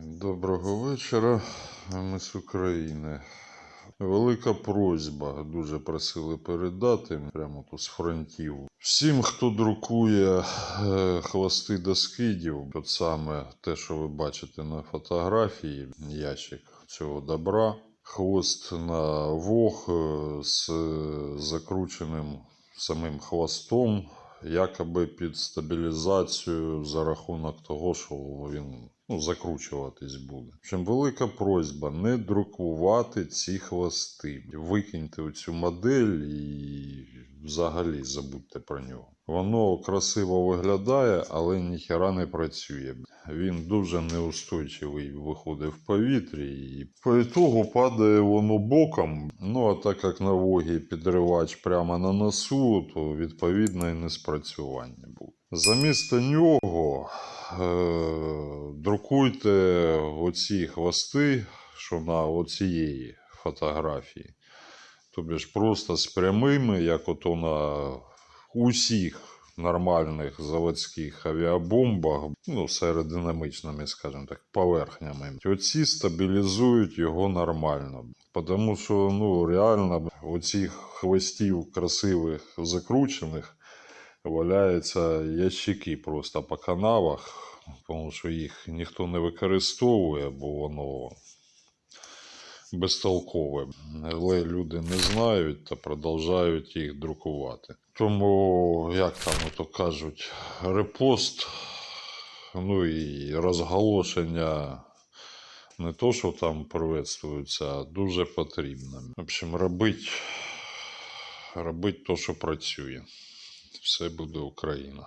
Доброго вечора. Ми з України. Велика просьба, дуже просили передати прямо тут з фронтів. Всім, хто друкує е, хвости до скидів, от саме те, що ви бачите на фотографії, ящик цього добра, хвост на вог е, з закрученим самим хвостом, якоби під стабілізацію за рахунок того, що він ну, закручуватись буде. Общем, велика просьба не друкувати ці хвости. Викиньте цю модель і взагалі забудьте про нього. Воно красиво виглядає, але ніхера не працює. Він дуже неустойчивий виходить в повітрі, і по ітогу падає воно боком. Ну а так як на вогі підривач прямо на носу, то відповідно і не спрацювання буде. Замісто нього е- друкуйте оці хвости, що на оцієї фотографії. Тобі ж просто з прямими, як ото на усіх нормальних заводських авіабомбах, ну, з аеродинамічними, скажімо так, поверхнями. Оці стабілізують його нормально. Тому що ну, реально оцих хвостів красивих закручених валяються ящики просто по канавах, тому що їх ніхто не використовує, бо воно безтолкове. Але люди не знають та продовжують їх друкувати. Тому, як там ото кажуть, репост, ну і розголошення не то, що там приветствується, а дуже потрібно. В общем, робить, робить то, що працює. Все буде Україна.